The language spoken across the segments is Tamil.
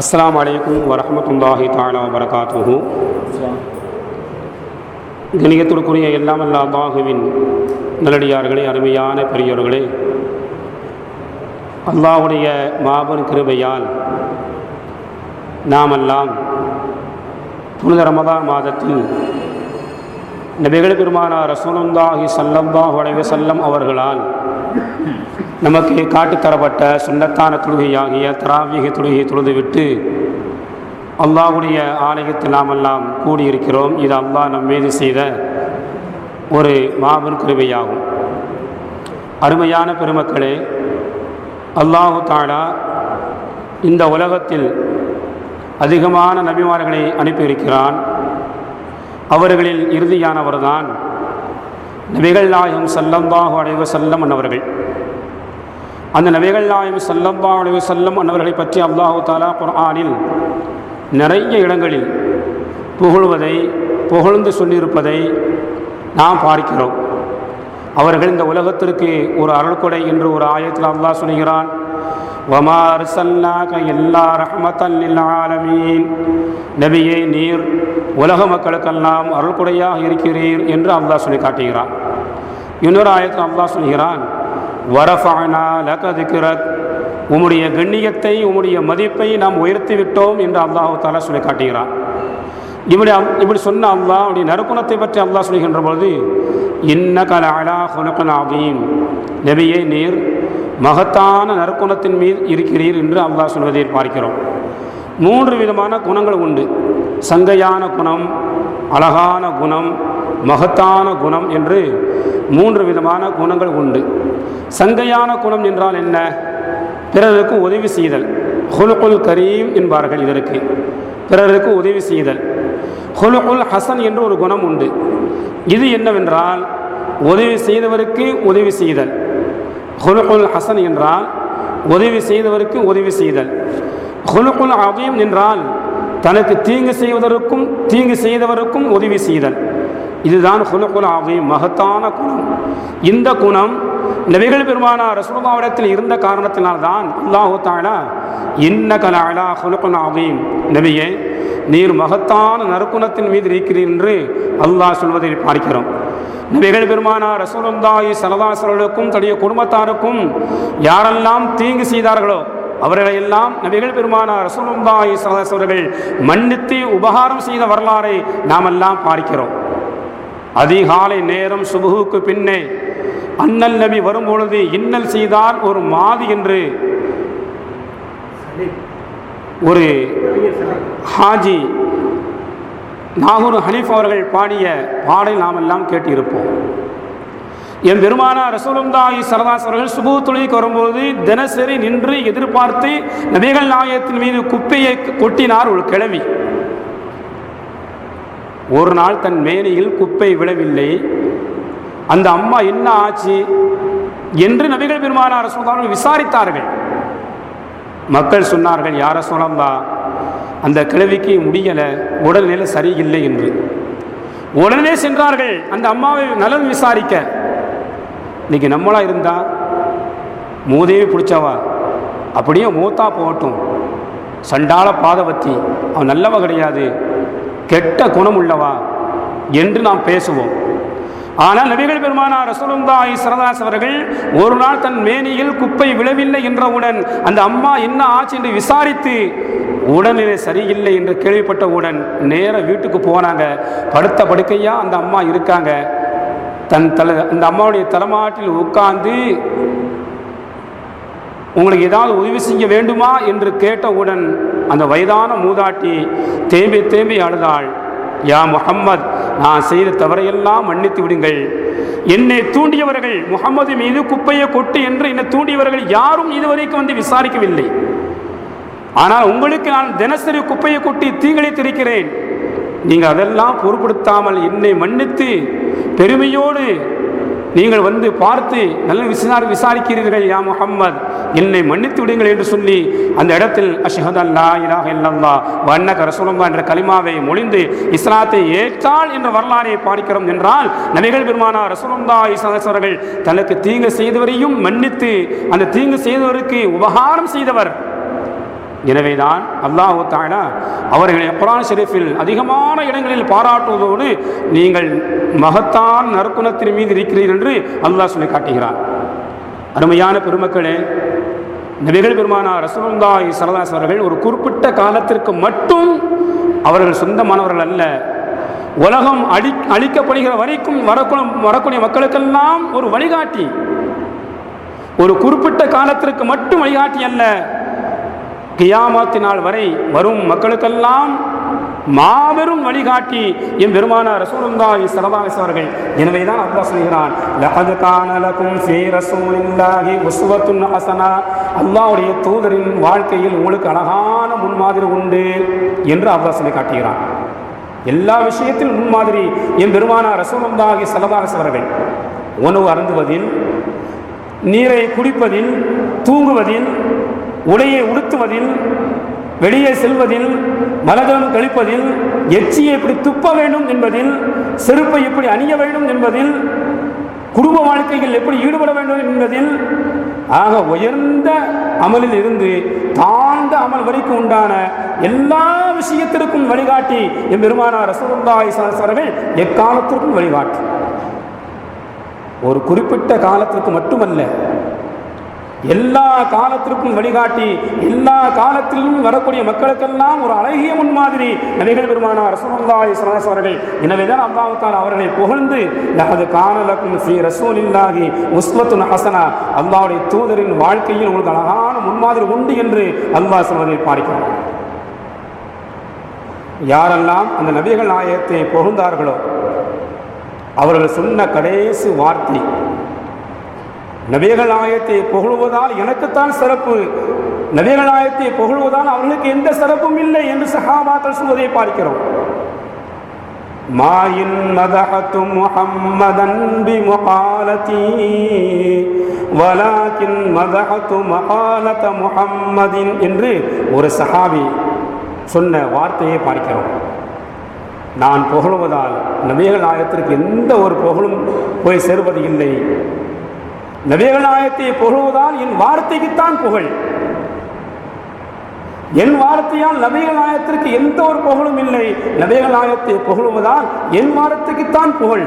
அஸ்லாம் அலைக்கும் வரமத்துல்லாஹி தாலா வரகாத்துஹூ கணிகத்திற்குரிய எல்லாம் அல்லா அல்லாஹுவின் நல்லடியார்களே அருமையான பெரியோர்களே அல்லாஹுடைய மாபன் கிருபையால் நாமெல்லாம் புனித ரமதான் மாதத்தில் நபிகள் பெருமானார் ரசூலுல்லாஹி ஸல்லல்லாஹு அலைஹி அவர்களால் நமக்கு காட்டுத்தரப்பட்ட சுண்ணத்தான தொழுகையாகிய தராவிக தொழுகையை தொழுதுவிட்டு அல்லாஹுடைய ஆலயத்தில் நாமெல்லாம் கூடியிருக்கிறோம். இது அல்லாஹ் நம் மீது செய்த ஒரு மாபெரும் கிருமையாகும் அருமையான பெருமக்களே அல்லாஹு தாலா இந்த உலகத்தில் அதிகமான நபிமார்களை அனுப்பியிருக்கிறான். அவர்களில் இறுதியானவர்தான் நபிகள் நாயகம் சல்லல்லாஹு அடைவ செல்லம் என்னவர்கள் அந்த நபிகள் நாயம் சல்லல்லாஹு அலைவ செல்லம் அன்னவர்களை பற்றி அல்லாஹு தாலா குர்ஆனில் நிறைய இடங்களில் புகழ்வதை புகழ்ந்து சொல்லியிருப்பதை நாம் பார்க்கிறோம். அவர்கள் இந்த உலகத்திற்கு ஒரு அருள்கொடை என்று ஒரு ஆயத்தில் அல்லாஹ் சொல்கிறான். வமா சல்லாக எல்லா ரஹ்மத்தல் ஆலமீன். நபியே நீர் உலக மக்களுக்கெல்லாம் அருள்கொடையாக இருக்கிறீர் என்று அல்லாஹ் சொல்லி காட்டுகிறான். இன்னொரு ஆயத்தில் அல்லாஹ் சொல்கிறான் வரஃபானா லகதிக்கிறத் உம்முடைய கண்ணியத்தை உம்முடைய மதிப்பை நாம் உயர்த்தி விட்டோம் என்று அல்லாஹு தாலா சொல்லி காட்டுகிறான் இப்படி அம்- இப்படி சொன்ன அல்லா அவருடைய நறுக்குணத்தை பற்றி அல்லாஹ் சொல்கின்ற பொழுது இன்ன கல அலா ஹுனகன் நீர் மகத்தான நற்குணத்தின் மீது இருக்கிறீர் என்று அல்லாஹ் சொல்வதை பார்க்கிறோம். மூன்று விதமான குணங்கள் உண்டு. சங்கையான குணம் அழகான குணம் மகத்தான குணம் என்று மூன்று விதமான குணங்கள் உண்டு. சங்கையான குணம் என்றால் என்ன? பிறருக்கு உதவி செய்தல். ஹுலுகுல் கரீம் என்பார்கள் இதற்கு. பிறருக்கு உதவி செய்தல். ஹுலுகுல் ஹசன் என்று ஒரு குணம் உண்டு. இது என்னவென்றால் உதவி செய்தவருக்கு உதவி செய்தல். ஹுலுகுல் ஹசன் என்றால் உதவி செய்தவருக்கு உதவி செய்தல். ஹுலுகுல் அதீம் என்றால் தனக்கு தீங்கு செய்வதற்கும் தீங்கு செய்தவருக்கும் உதவி செய்தல். இதுதான் ஹுலுகுல் அதீம் மகத்தான குணம். இந்த குணம் நபிகள் பெருமானா ரசூலுல்லாஹ்விடத்தில் இருந்த காரணத்தினால்தான் அல்லாஹு தாலா இன்ன கலாலா அலா ஹுலுகுல் நபியே நீர் மகத்தான நறுக்குணத்தின் மீது இருக்கிறீர் என்று அல்லாஹ் சொல்வதை பார்க்கிறோம். நபிகள் பெருமானா ரசூலுல்லாஹி சலதாசர்களுக்கும் தன்னுடைய குடும்பத்தாருக்கும் யாரெல்லாம் தீங்கு செய்தார்களோ அவர்களையெல்லாம் நபிகள் பெருமானார் ரசூலுல்லாஹி சலதாஸ் அவர்கள் மன்னித்து உபகாரம் செய்த வரலாறை நாமெல்லாம் பார்க்கிறோம். அதிகாலை நேரம் சுபுகுக்கு பின்னே அண்ணல் நபி வரும்பொழுது இன்னல் செய்தால் ஒரு மாதி என்று ஒரு ஹாஜி நாகூர் ஹனீஃப் அவர்கள் பாடிய பாடல் நாம் எல்லாம் கேட்டிருப்போம். என் பெருமானா ரசூலுல்லாஹி சரதாஸ் அவர்கள் சுபு தொழிலுக்கு வரும்போது தினசரி நின்று எதிர்பார்த்து நபிகள் நாயகத்தின் மீது குப்பையை கொட்டினார் ஒரு கிழவி. ஒரு நாள் தன் மேனியில் குப்பை விழவில்லை. அந்த அம்மா என்ன ஆச்சு? என்று நபிகள் பெருமானார் ரசூலுல்லாஹி விசாரித்தார்கள். மக்கள் சொன்னார்கள் யார சொல்லலாம் அந்த கிழவிக்கு முடியலை உடல்நிலை சரியில்லை என்று. உடனே சென்றார்கள். அந்த அம்மாவை நலன் விசாரிக்க. இன்னைக்கு நம்மளா இருந்தா மூதேவி பிடிச்சவா? அப்படியே மூத்தா போகட்டும். சண்டாள பாதவத்தி அவன் நல்லவ கிடையாது. கெட்ட குணம் உள்ளவா என்று நாம் பேசுவோம். ஆனால் நபிகள் பெருமானார் ரசூலுல்லாஹி சரதாஸ் அவர்கள் ஒரு நாள் தன் மேனியில் குப்பை விழவில்லை என்றவுடன் அந்த அம்மா என்ன ஆச்சு என்று விசாரித்து உடல்நிலை சரியில்லை என்று கேள்விப்பட்டவுடன் நேர வீட்டுக்கு போனாங்க. படுத்த படுக்கையா அந்த அம்மா இருக்காங்க. தன் தலை அந்த அம்மாவுடைய தலைமாட்டில் உட்கார்ந்து உங்களுக்கு ஏதாவது உதவி செய்ய வேண்டுமா? என்று கேட்டவுடன் அந்த வயதான மூதாட்டி தேம்பி தேம்பி அழுதாள் யா முகம்மது நான் செய்த தவறையெல்லாம் மன்னித்து விடுங்கள். என்னை தூண்டியவர்கள் முகம்மது மீது குப்பையை கொட்டு என்று என்னை தூண்டியவர்கள் யாரும் இதுவரைக்கும் வந்து விசாரிக்கவில்லை. ஆனால் உங்களுக்கு நான் தினசரி குப்பையை கொட்டி தீங்கிழைத்திருக்கிறேன். நீங்கள் அதெல்லாம் பொருட்படுத்தாமல் என்னை மன்னித்து பெருமையோடு நீங்கள் வந்து பார்த்து நல்ல விசாரி விசாரிக்கிறீர்கள் யா முகம்மது என்னை மன்னித்து விடுங்கள் என்று சொல்லி அந்த இடத்தில் அஷஹதல்லா அல்லா இல்லல்லா வண்ணக ரசூலுல்லாஹ் என்ற கலிமாவை மொழிந்து இஸ்லாத்தை ஏற்றால் என்ற வரலாறை பார்க்கிறோம் என்றால் நபிகள் பெருமானா ரசூலுல்லாஹி இஸ்லாசவர்கள் தனக்கு தீங்கு செய்தவரையும் மன்னித்து அந்த தீங்கு செய்தவருக்கு உபகாரம் செய்தவர். எனவேதான் அல்லாஹு தாலா அவர்களை குரான் ஷெரீஃபில் அதிகமான இடங்களில் பாராட்டுவதோடு நீங்கள் மகத்தான் நற்குணத்தின் மீது இருக்கிறீர்கள் என்று அல்லாஹ் சொல்லி காட்டுகிறார் அருமையான பெருமக்களே நபிகள் பெருமானார் ரசூலுல்லாஹி சரதாஸ் அவர்கள் ஒரு குறிப்பிட்ட காலத்திற்கு மட்டும் அவர்கள் சொந்தமானவர்கள் அல்ல. உலகம் அழி அழிக்கப்படுகிற வரைக்கும் வரக்கூடிய வரக்கூடிய மக்களுக்கெல்லாம் ஒரு வழிகாட்டி. ஒரு குறிப்பிட்ட காலத்திற்கு மட்டும் வழிகாட்டி அல்ல. கியாமத்தினால் நாள் வரை வரும் மக்களுக்கெல்லாம் மாபெரும் வழிகாட்டி என் பெருமான ரசூலுல்லாஹி ஸல்லல்லாஹு அலைஹி அவர்கள். எனவே தான் அல்லாஹ் சொல்கிறான் லகத் கான லகும் ஃபீ ரசூலில்லாஹி உஸ்வத்துன் ஹஸனா அல்லாஹ்வுடைய தூதரின் வாழ்க்கையில் உங்களுக்கு அழகான முன்மாதிரி உண்டு என்று அல்லாஹ் சொல்லி காட்டுகிறான். எல்லா விஷயத்திலும் முன்மாதிரி என் பெருமானார் ரசூலுல்லாஹி ஸல்லல்லாஹு அலைஹி அவர்கள். உணவு அருந்துவதில் நீரை குடிப்பதில் தூங்குவதில் உடையை உடுத்துவதில் வெளியே செல்வதில் மலஜலம் கழிப்பதில் எச்சியை எப்படி துப்ப வேண்டும் என்பதில் செருப்பை எப்படி அணிய வேண்டும் என்பதில் குடும்ப வாழ்க்கையில் எப்படி ஈடுபட வேண்டும் என்பதில் ஆக உயர்ந்த அமலில் இருந்து தாழ்ந்த அமல் வரைக்கும் உண்டான எல்லா விஷயத்திற்கும் வழிகாட்டி என் பெருமானார் ரசூலுல்லாஹி அவர்கள் எக்காலத்திற்கும் வழிகாட்டி. ஒரு குறிப்பிட்ட காலத்திற்கு மட்டுமல்ல எல்லா காலத்திற்கும் வழிகாட்டி எல்லா காலத்திலும் வரக்கூடிய மக்களுக்கெல்லாம் ஒரு அழகிய முன்மாதிரி நபிகள் பெருமானார் ரசூலுல்லாஹி ஸல்லல்லாஹு அவர்கள். எனவேதான் அல்லாஹ் அவர்களை புகழ்ந்து லஹது கானலக்கும் ஃபீ ரசூலில்லாஹி உஸ்வத்துன் ஹசனா. அல்லாஹ்வுடைய தூதரின் வாழ்க்கையில் உங்களுக்கு அழகான முன்மாதிரி உண்டு என்று அல்லாஹ் சொல்வதை பாடிக்கிறார் யாரெல்லாம் அந்த நபிகள் நாயகத்தை புகழ்ந்தார்களோ அவர்கள் சொன்ன கடைசி வார்த்தை நபிகள் நாயகத்தை புகழுவதால் எனக்குத்தான் சிறப்பு. நபிகள் நாயகத்தை புகழுவதால் அவர்களுக்கு எந்த சிறப்பும் இல்லை என்று சஹாபாக்கள் சொல்வதை பார்க்கிறோம். மாயின் மதகத்து முஹம்மதன் பி முகாலதி வலாக்கின் மதகத்து மகாலத முஹம்மதின் என்று ஒரு சஹாபி சொன்ன வார்த்தையை பார்க்கிறோம். நான் புகழுவதால் நபிகள் ஆயத்திற்கு எந்த ஒரு புகழும் போய் சேர்வது இல்லை. நபிகள் நாயகத்தை புகழுவதால் என் வார்த்தைக்குத்தான் புகழ். என் வார்த்தையால் நபிகள் நாயகத்திற்கு எந்த ஒரு புகழும் இல்லை. நபிகள் நாயகத்தை புகழ்வதால் என் வார்த்தைக்குத்தான் புகழ்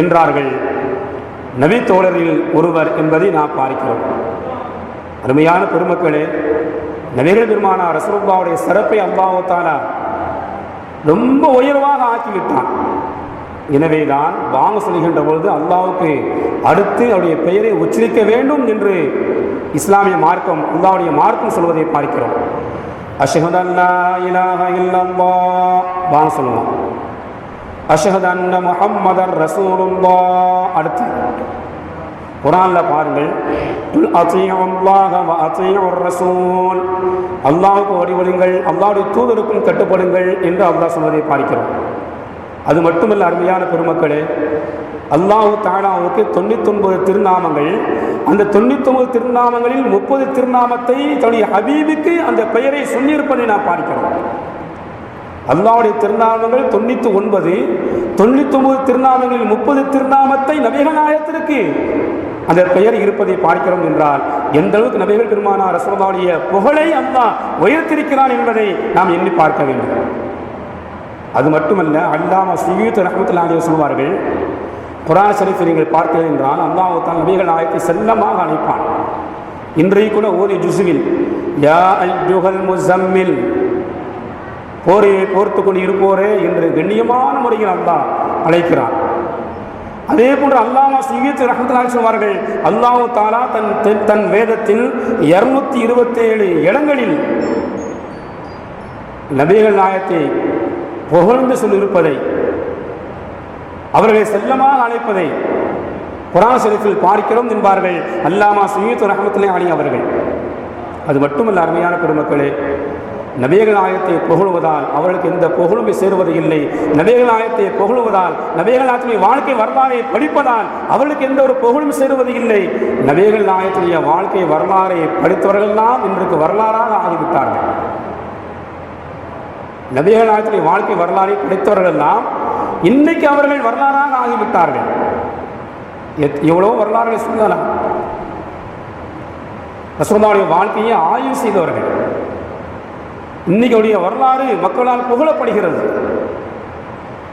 என்றார்கள். நபி தோழரில் ஒருவர் என்பதை நாம் பார்க்கிறோம். அருமையான பெருமக்களே நபிகள் பெருமானார் ரசூலுல்லாவுடைய சிறப்பை அல்லாஹாலா ரொம்ப உயர்வாக ஆக்கிவிட்டான். எனவே எனவேதான் வாங்க சொல்கின்ற பொழுது அல்லாவுக்கு அடுத்து அவருடைய பெயரை உச்சரிக்க வேண்டும் என்று இஸ்லாமிய மார்க்கம் அல்லாவுடைய மார்க்கம் சொல்வதை பார்க்கிறோம். அஷஹத் அல்லா இலாஹ இல்லல்லா வாங்க சொல்லுவோம் அஷஹத் அன்ன முஹம்மதர் ரசூலுல்லா அடுத்து. குரான்ல பாருங்கள் குல் அத்தீயுல்லாஹ வ அத்தீயுர் ரசூல். அல்லாஹ்வுக்கு வழிபடுங்கள் அல்லாஹ்வுடைய தூதருக்கும் கட்டுப்படுங்கள் என்று அல்லாஹ் சொல்வதை பார்க்கிறோம். அது மட்டுமல்ல அருமையான பெருமக்களே அல்லாஹு தானாவுக்கு தொண்ணூத்தொன்பது திருநாமங்கள். அந்த தொண்ணூத்தொன்பது திருநாமங்களில் முப்பது திருநாமத்தை தன்னுடைய ஹபீபுக்கு அந்த பெயரை சொல்லியிருப்பதை நாம் பார்க்கிறோம். அல்லாவுடைய திருநாமங்கள் தொண்ணூற்றி ஒன்பது தொண்ணூத்தொன்பது திருநாமங்களில் முப்பது திருநாமத்தை நபிகநாயகத்திற்கு அந்த பெயர் இருப்பதை பார்க்கிறோம் என்றால் எந்த அளவுக்கு நபிகள் பெருமானார் ரசோதாவுடைய புகழை அல்லாஹ் உயர்த்திருக்கிறான் என்பதை நாம் எண்ணி பார்க்க வேண்டும். அது மட்டுமல்ல அல்லாம சுயூத் ரஹமத்துல்லாஹி சொல்வார்கள் குரான் ஷரீஃபை நீங்கள் பார்க்கிறீர்கள் என்றால் அல்லாஹ் தான் நபிகள் நாயத்தை செல்லமாக அழைப்பான். இன்றைய கூட ஓரி ஜுசுவில் யா ஐயுகல் முசம்மில் போரையை போர்த்து கொண்டு இருப்போரே என்று கண்ணியமான முறையில் அல்லாஹ் அழைக்கிறான். அதே போன்று அல்லாமா சீத்து ரஹமத்துல்லாஹி சொல்வார்கள் அல்லாஹு தாலா தன் தன் வேதத்தில் இருநூத்தி இருபத்தேழு இடங்களில் நபிகள் நாயத்தை புகழ்ந்து சொல்லியிருப்பதை அவர்களை செல்லமாக அழைப்பதை குரான் ஷரீஃபில் பார்க்கிறோம் என்பார்கள் அல்லாமா சுயத்து ரஹமத்துல்லாஹி அலி அவர்கள். அது மட்டுமல்ல அருமையான பெருமக்களே நபிகள் நாயத்தை புகழுவதால் அவர்களுக்கு எந்த புகழுமை சேருவது இல்லை. நபிகள் நாயத்தை புகழுவதால் நபிகள் நாயத்தினுடைய வாழ்க்கை வரலாறை படிப்பதால் அவர்களுக்கு எந்த ஒரு புகழும் சேருவது இல்லை. நபிகள் நாயத்தினுடைய வாழ்க்கை வரலாறை படித்தவர்கள்லாம் இன்றைக்கு வரலாறாக ஆகிவிட்டார்கள். நபிகள் நாயத்தினுடைய வாழ்க்கை வரலாறை கிடைத்தவர்கள் எல்லாம் இன்னைக்கு அவர்கள் வரலாறாக ஆகிவிட்டார்கள். எத்- வரலாறுகள் வரலாறுகளை சொல்லலாம் ரசூலுல்லாஹ்வுடைய வாழ்க்கையை ஆய்வு செய்தவர்கள். இன்னைக்குடைய வரலாறு மக்களால் புகழப்படுகிறது.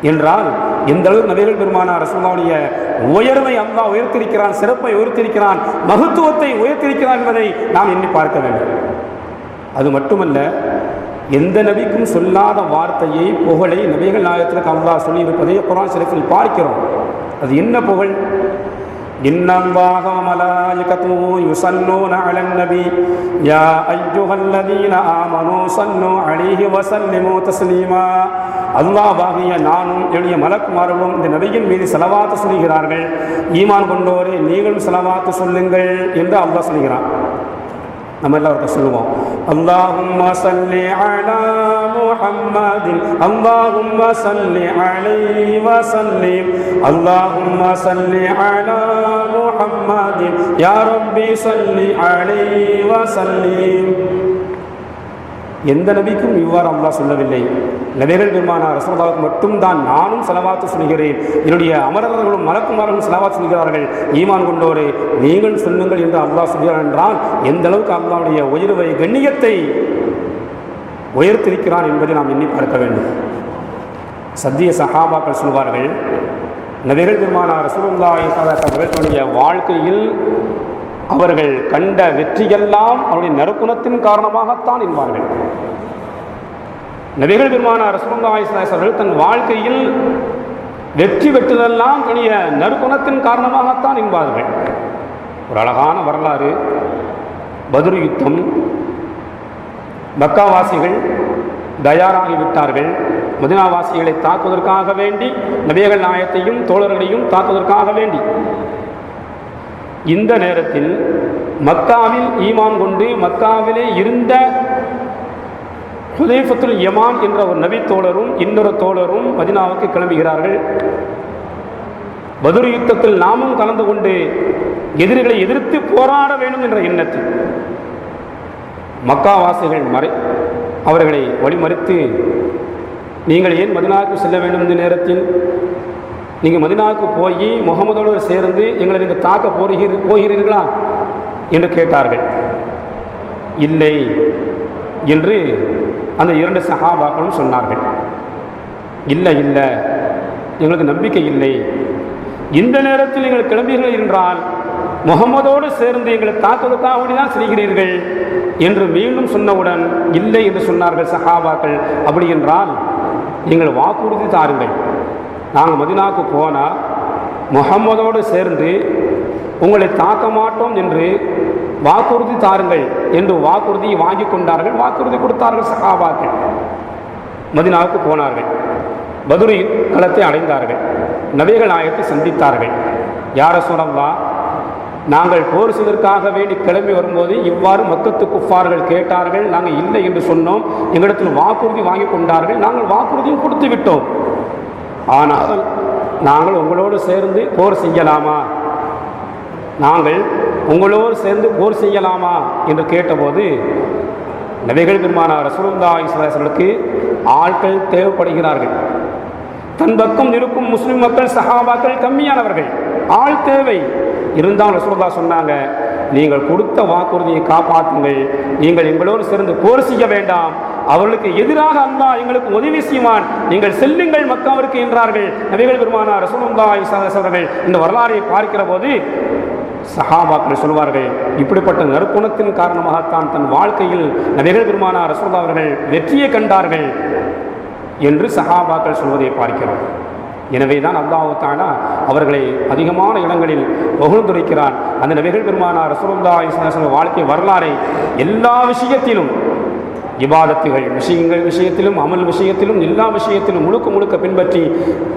என்றால் எந்த அளவுக்கு நபிகள் பெருமானார் ரசூலுடைய உயர்வை அல்லா உயர்த்திருக்கிறான் சிறப்பை உயர்த்திருக்கிறான் மகத்துவத்தை உயர்த்திருக்கிறான் என்பதை நாம் எண்ணி பார்க்க வேண்டும். அது மட்டுமல்ல எந்த நபிக்கும் சொல்லாத வார்த்தையை புகழை நபிகள் நாயகத்திற்கு அல்லாஹ் சொல்லியிருப்பதை குரான் சிறப்பில் பார்க்கிறோம் அது என்ன புகழ் إن الله وملائكته يصلون على النبي يا أيها الذين آمنوا صلوا عليه وسلموا تسليما அல்லாஹாகிய நானும் என்னுடைய மலக்குமார்களும் இந்த நபியின் மீது செலவாத்து சொல்கிறார்கள் ஈமான் கொண்டோரே நீங்களும் செலவாத்து சொல்லுங்கள் என்று அல்லாஹ் சொல்கிறான் நம்ம எல்லாருக்கும் சொல்லுவோம் அல்லாஹும்ம சல்லி அலா முஹம்மதின் அல்லாஹும்ம சல்லி அலைஹி வஸல்லிம் அல்லாஹும்ம சல்லி அலா முஹம்மதின் யா ரப்பி சல்லி அலைஹி வஸல்லிம் எந்த நபிக்கும் இவ்வாறு அல்லாஹ் சொல்லவில்லை. நபிகள் பெருமானார் ரசமதாவுக்கு மட்டும்தான் நானும் செலவாத்து சொல்கிறேன் என்னுடைய அமரர்களும் மலக்குமாரர்களும் செலவாத்து சொல்கிறார்கள் ஈமான் கொண்டோரே நீங்கள் சொல்லுங்கள் என்று அல்லாஹ் சொல்கிறார் என்றால் எந்த அளவுக்கு அல்லாவுடைய உயர்வை கண்ணியத்தை உயர்த்திருக்கிறான் என்பதை நாம் எண்ணி பார்க்க வேண்டும். சத்திய சகாபாக்கள் சொல்வார்கள் நபிகள் பெருமானார் ரசூலுல்லாஹி அவர்களுடைய வாழ்க்கையில் அவர்கள் கண்ட வெற்றியெல்லாம் அவருடைய நறுக்குணத்தின் காரணமாகத்தான் என்பார்கள். நபிகள் பெருமானார் ரசூலுல்லாஹி அவர்கள் தன் வாழ்க்கையில் வெற்றி பெற்றதெல்லாம் தனிய நறுக்குணத்தின் காரணமாகத்தான் என்பார்கள். ஒரு அழகான வரலாறு. பதுரு யுத்தம். மக்காவாசிகள் தயாராகிவிட்டார்கள். மதினாவாசிகளை தாக்குவதற்காக வேண்டி நபிகள் நாயத்தையும் தோழர்களையும் தாக்குவதற்காக வேண்டி. இந்த நேரத்தில் மக்காவில் ஈமான் கொண்டு மக்காவிலே இருந்த ஹுதைஃபத்துல் யமான் என்ற ஒரு நபி தோழரும் இன்னொரு தோழரும் மதினாவுக்கு கிளம்புகிறார்கள். பதுரு யுத்தத்தில் நாமும் கலந்து கொண்டு எதிரிகளை எதிர்த்து போராட வேண்டும் என்ற எண்ணத்தில் மக்காவாசிகள் மறை அவர்களை வழிமறித்து நீங்கள் ஏன் மதினாவுக்கு செல்ல வேண்டும்? இந்த நேரத்தில் நீங்கள் மதினாவுக்கு போய் முகமதோடு சேர்ந்து எங்களை நீங்கள் தாக்க போகிறீர் போகிறீர்களா? என்று கேட்டார்கள். இல்லை என்று அந்த இரண்டு சகாபாக்களும் சொன்னார்கள். இல்லை இல்லை. எங்களுக்கு நம்பிக்கை இல்லை. இந்த நேரத்தில் நீங்கள் கிளம்பீர்கள் என்றால் முகமதோடு சேர்ந்து எங்களை தாக்குவதற்காக தான் செய்கிறீர்கள் என்று மீண்டும் சொன்னவுடன் இல்லை என்று சொன்னார்கள் சஹாபாக்கள். அப்படி என்றால் நீங்கள் வாக்குறுதி தாருங்கள். நாங்கள் மதினாவுக்கு போனால் முகம்மதோடு சேர்ந்து உங்களை தாக்க மாட்டோம் என்று வாக்குறுதி தாருங்கள் என்று வாக்குறுதியை வாங்கி கொண்டார்கள் வாக்குறுதி கொடுத்தார்கள் சகாபாக்கள். மதினாவுக்கு போனார்கள். பதுரி களத்தை அடைந்தார்கள். நபிகள் நாயகத்தை சந்தித்தார்கள். யார சொல்லவா நாங்கள் போர் செய்வதற்காக வேண்டி கிளம்பி வரும்போது இவ்வாறு மக்கத்து குஃபார்கள் கேட்டார்கள். நாங்கள் இல்லை என்று சொன்னோம். எங்களிடத்தில் வாக்குறுதி வாங்கி கொண்டார்கள். நாங்கள் வாக்குறுதியும் கொடுத்து விட்டோம். ஆனால் நாங்கள் உங்களோடு சேர்ந்து போர் செய்யலாமா? நாங்கள் உங்களோடு சேர்ந்து போர் செய்யலாமா? என்று கேட்டபோது நபிகள் பெருமானார் ரசூலுல்லா இஸ்லாசர்களுக்கு ஆட்கள் தேவைப்படுகிறார்கள். தன் பக்கம் இருக்கும் முஸ்லிம் மக்கள் சஹாபாக்கள் கம்மியானவர்கள் ஆள் தேவை. இருந்தால் ரசூலுல்லா சொன்னாங்க நீங்கள் கொடுத்த வாக்குறுதியை காப்பாற்றுங்கள். நீங்கள் எங்களோடு சேர்ந்து போர் செய்ய வேண்டாம். அவர்களுக்கு எதிராக அல்லா எங்களுக்கு உதவி செய்வான். நீங்கள் செல்லுங்கள் மக்காவிற்கு என்றார்கள். நபிகள் பெருமானார் ரசூலுல்லா அவர்கள் இந்த வரலாறை பார்க்கிற போது சஹாபாக்கள் சொல்வார்கள் இப்படிப்பட்ட நறுக்குணத்தின் காரணமாகத்தான் தன் வாழ்க்கையில் நபிகள் பெருமானார் ரசூல்லா அவர்கள் வெற்றியை கண்டார்கள் என்று சஹாபாக்கள் சொல்வதை பார்க்கிறோம். எனவே தான் அல்லாஹு அவர்களை அதிகமான இடங்களில் புகழ்ந்துரைக்கிறான் அந்த நபிகள் பெருமானார் ரசூலுல்லா இஸ்லாசன வாழ்க்கை வரலாறை எல்லா விஷயத்திலும் இபாதத்துகள் விஷயங்கள் விஷயத்திலும் அமல் விஷயத்திலும் எல்லா விஷயத்திலும் முழுக்க முழுக்க பின்பற்றி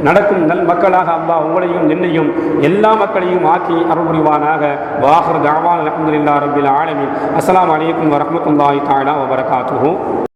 நடக்கும் நல் மக்களாக அல்லாஹ் உங்களையும் என்னையும் எல்லா மக்களையும் ஆக்கி அருள் புரிவானாக. வாஹர் தாவான் அலமதுல்லா ரபில் ஆலமின். அஸ்லாம் வலைக்கம் வரமத்துல்லாய் தாலா வபரகாத்துஹூ.